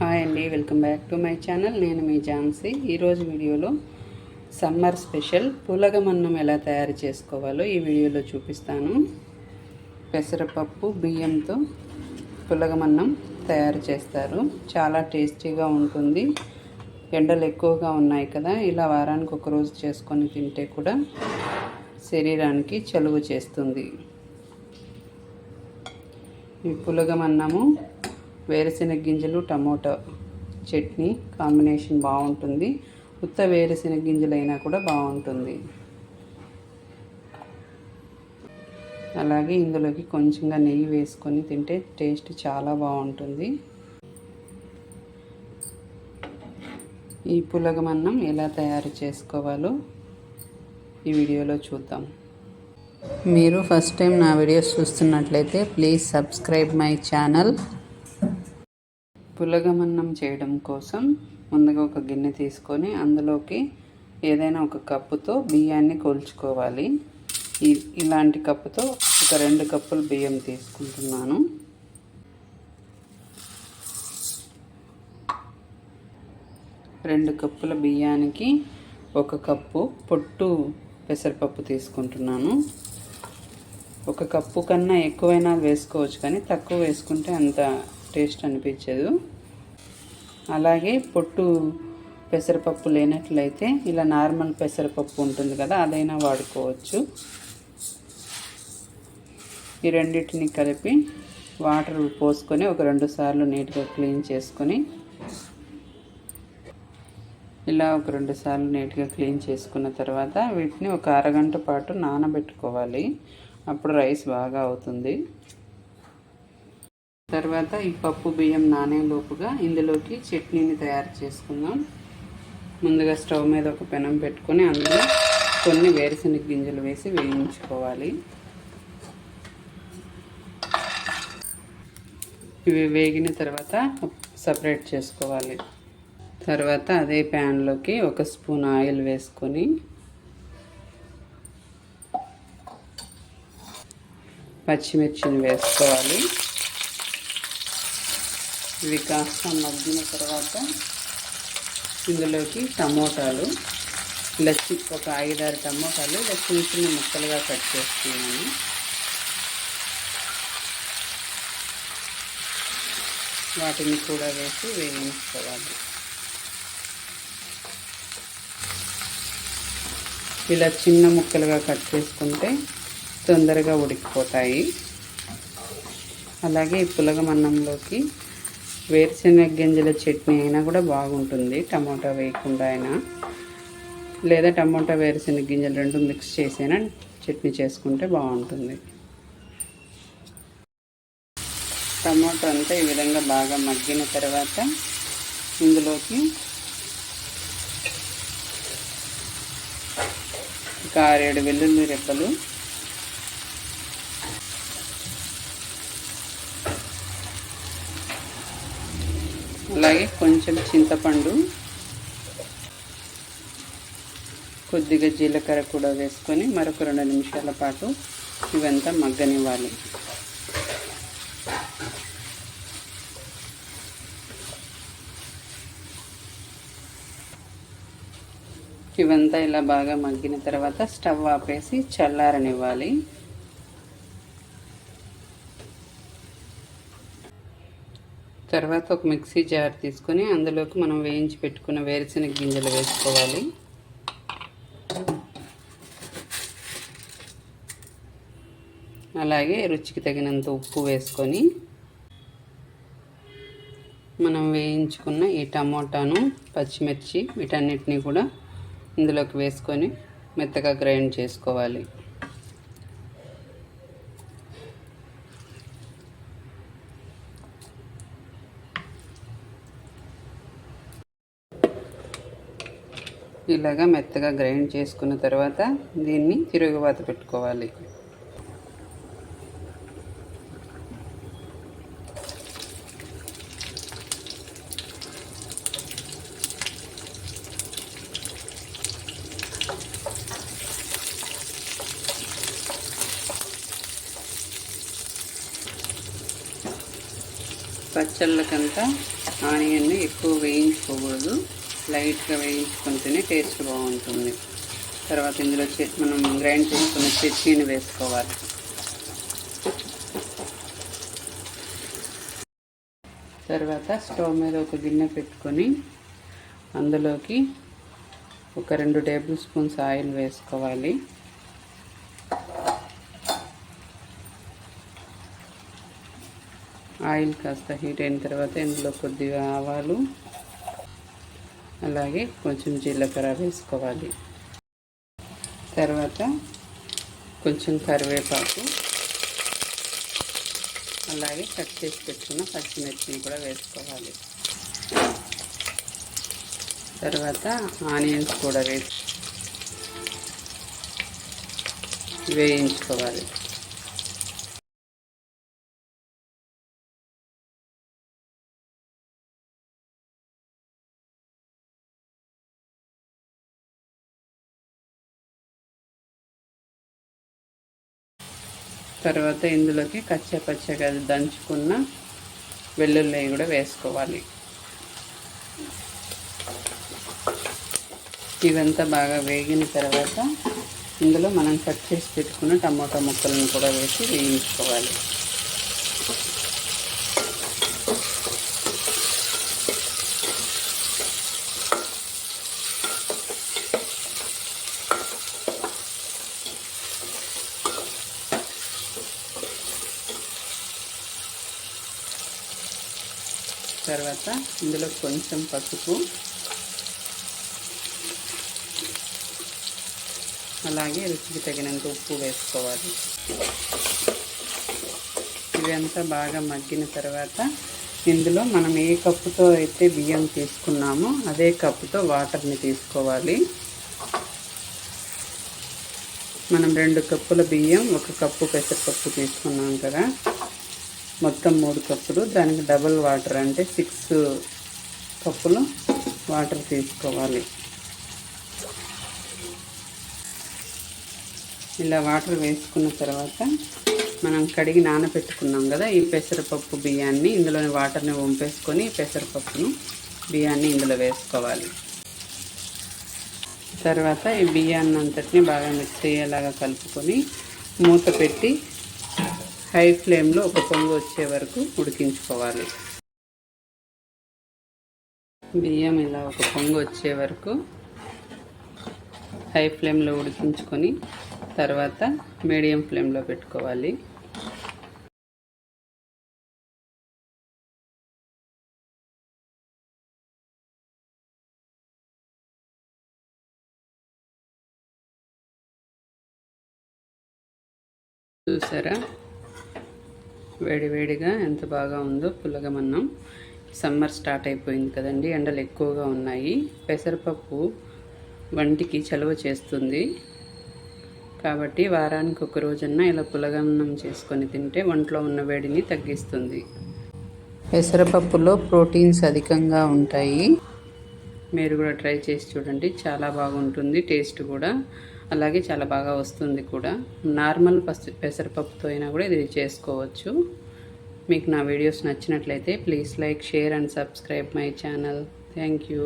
Hi అండి welcome back to my channel. నేను మీ ఝాన్సీ. ఈరోజు వీడియోలో సమ్మర్ స్పెషల్ పులగమన్నం ఎలా తయారు చేసుకోవాలో ఈ వీడియోలో చూపిస్తాను. పెసరపప్పు బియ్యంతో పులగమన్నం తయారు చేస్తారు. చాలా టేస్టీగా ఉంటుంది. ఎండలు ఎక్కువగా ఉన్నాయి కదా ఇలా వారానికి ఒక రోజు చేసుకొని తింటే కూడా శరీరానికి చలువ చేస్తుంది. ఈ పులగమన్నము వేరుశెనగ గింజలు టమోటా చట్నీ కాంబినేషన్ బాగుంటుంది. ఉత్త వేరుశెనగ గింజలు అయినా కూడా బాగుంటుంది. అలాగే ఇందులోకి కొంచెంగా నెయ్యి వేసుకొని తింటే టేస్ట్ చాలా బాగుంటుంది. ఈ పులగమన్నం ఎలా తయారు చేసుకోవాలో ఈ వీడియోలో చూద్దాం. మీరు ఫస్ట్ టైం నా వీడియోస్ చూస్తున్నట్లయితే ప్లీజ్ సబ్స్క్రైబ్ మై ఛానల్. పులగమన్నం చేయడం కోసం ముందుగా ఒక గిన్నె తీసుకొని అందులోకి ఏదైనా ఒక కప్పుతో బియ్యాన్ని కొల్చుకోవాలి. ఇలాంటి కప్పుతో ఒక రెండు కప్పులు బియ్యం తీసుకుంటున్నాను. రెండు కప్పుల బియ్యానికి ఒక కప్పు పొట్టు పెసరపప్పు తీసుకుంటున్నాను. ఒక కప్పు కన్నా ఎక్కువైనా వేసుకోవచ్చు కానీ తక్కువ వేసుకుంటే అంత టేస్ట్ అనిపించదు. అలాగే పొట్టు పెసరపప్పు లేనట్లయితే ఇలా నార్మల్ పెసరపప్పు ఉంటుంది కదా అదైనా వాడుకోవచ్చు. ఈ రెండింటిని కలిపి వాటర్ పోసుకొని ఒక రెండు సార్లు నీట్గా క్లీన్ చేసుకొని ఇలా ఒక రెండు సార్లు నీట్గా క్లీన్ చేసుకున్న తర్వాత వీటిని ఒక అరగంట పాటు నానబెట్టుకోవాలి. అప్పుడు రైస్ బాగా అవుతుంది. తర్వాత ఈ పప్పు బియ్యం నానేలోపుగా ఇందులోకి చట్నీని తయారు చేసుకుందాం. ముందుగా స్టవ్ మీద ఒక పెనం పెట్టుకొని అందులో కొన్ని వేరుశనగ గింజలు వేసి వేయించుకోవాలి. ఇవి వేగిన తర్వాత సపరేట్ చేసుకోవాలి. తర్వాత అదే ప్యాన్లోకి ఒక స్పూన్ ఆయిల్ వేసుకొని పచ్చిమిర్చిని వేసుకోవాలి. ఇవి కాస్త మగ్గిన తర్వాత ఇందులోకి టమోటాలు ఇలా ఒక ఐదారు టమోటాలు ఇలా చిన్న చిన్న ముక్కలుగా కట్ చేస్తున్నాను. వాటిని కూడా వేసి వేయించుకోవాలి. ఇలా చిన్న ముక్కలుగా కట్ చేసుకుంటే తొందరగా ఉడికిపోతాయి. అలాగే ఈ పులగమన్నంలోకి వేరుశెనగ గింజల చట్నీ అయినా కూడా బాగుంటుంది. టమాటా వేయకుండా అయినా. లేదా టమాటా వేరుశెనగ గింజలు రెండు మిక్స్ చేసైనా చట్నీ చేసుకుంటే బాగుంటుంది. టమాటా అంతా ఈ విధంగా బాగా మగ్గిన తర్వాత ఇందులోకి ఒక ఆరేడు వెల్లుల్లి రెప్పలు అలాగే కొంచెం చింతపండు కొద్దిగా జీలకర్ర కూడా వేసుకొని మరొక రెండు నిమిషాల పాటు ఇవంతా మగ్గనివ్వాలి. ఇవంతా ఇలా బాగా మగ్గిన తర్వాత స్టవ్ ఆపేసి చల్లారనివ్వాలి. తర్వాత ఒక మిక్సీ జార్ తీసుకొని అందులోకి మనం వేయించి పెట్టుకున్న వేరుశనగ గింజలు వేసుకోవాలి. అలాగే రుచికి తగినంత ఉప్పు వేసుకొని మనం వేయించుకున్న ఈ టమోటాను పచ్చిమిర్చి వీటన్నిటిని కూడా ఇందులోకి వేసుకొని మెత్తగా గ్రైండ్ చేసుకోవాలి. ఇలాగా మెత్తగా గ్రైండ్ చేసుకున్న తర్వాత దీన్ని తిరుగుబాత పెట్టుకోవాలి. పచ్చళ్ళకంతా ఆనియన్ని ఎక్కువ వేయించుకోకూడదు. లైట్గా వేయించుకుంటేనే టేస్ట్ బాగుంటుంది. తర్వాత ఇందులో మనం గ్రైండ్ చేసుకున్న చట్నీని వేసుకోవాలి. తర్వాత స్టవ్ మీద ఒక గిన్నె పెట్టుకొని అందులోకి ఒక రెండు టేబుల్ స్పూన్స్ ఆయిల్ వేసుకోవాలి. ఆయిల్ కాస్త హీట్ అయిన తర్వాత ఇందులో కొద్దిగా ఆవాలు అలాగే కొంచెం జీలకర్ర వేసుకోవాలి. తర్వాత కొంచెం కరివేపాకు అలాగే కట్ చేసి పెట్టుకున్న పచ్చిమిర్చిని కూడా వేసుకోవాలి. తర్వాత ఆనియన్స్ కూడా వేసి వేయించుకోవాలి. తర్వాత ఇందులోకి కచ్చా పచ్చగా దంచుకున్న వెల్లుల్లి కూడా వేసుకోవాలి. ఇవంతా బాగా వేగిన తర్వాత ఇందులో మనం కట్ చేసి పెట్టుకున్న టమాటా ముక్కలను కూడా వేసి వేయించుకోవాలి. తర్వాత ఇందులో కొంచెం పసుపు అలాగే రుచికి తగినంత ఉప్పు వేసుకోవాలి. ఇదంతా బాగా మగ్గిన తర్వాత ఇందులో మనం ఏ కప్పుతో అయితే బియ్యం తీసుకున్నామో అదే కప్పుతో వాటర్ని తీసుకోవాలి. మనం రెండు కప్పుల బియ్యం ఒక కప్పు పెసరపప్పు తీసుకున్నాం కదా. మొత్తం మూడు కప్పులు. దానికి డబుల్ వాటర్ అంటే సిక్స్ కప్పులు వాటర్ తీసుకోవాలి. ఇలా వాటర్ వేసుకున్న తర్వాత మనం కడిగి నానబెట్టుకున్నాం కదా ఈ పెసరపప్పు బియ్యాన్ని ఇందులోని వాటర్ని వంపేసుకొని ఈ పెసరపప్పును బియ్యాన్ని ఇందులో వేసుకోవాలి. తర్వాత ఈ బియ్యాన్ని అంతటిని బాగా మిక్స్ అయ్యేలాగా కలుపుకొని మూత పెట్టి హై ఫ్లేమ్లో ఒక పొంగు వచ్చే వరకు ఉడికించుకోవాలి. బియ్యం ఇలా ఒక పొంగు వచ్చే వరకు హై ఫ్లేమ్లో ఉడికించుకొని తర్వాత మీడియం ఫ్లేమ్లో పెట్టుకోవాలి. చూసారా? వేడివేడిగా ఎంత బాగా ఉందో పులగమన్నం. సమ్మర్ స్టార్ట్ అయిపోయింది కదండి ఎండలు ఎక్కువగా ఉన్నాయి. పెసరపప్పు వంటికి చలువ చేస్తుంది. కాబట్టి వారానికి ఒక రోజన్నా ఇలా పులగన్నం చేసుకొని తింటే ఒంట్లో ఉన్న వేడిని తగ్గిస్తుంది. పెసరపప్పులో ప్రోటీన్స్ అధికంగా ఉంటాయి. మీరు కూడా ట్రై చేసి చూడండి చాలా బాగుంటుంది టేస్ట్ కూడా. అలాగే చాలా బాగా వస్తుంది కూడా. నార్మల్ పసు పెసరపప్పుతో అయినా కూడా ఇది చేసుకోవచ్చు. మీకు నా వీడియోస్ నచ్చినట్లయితే please like share and subscribe my channel. Thank you.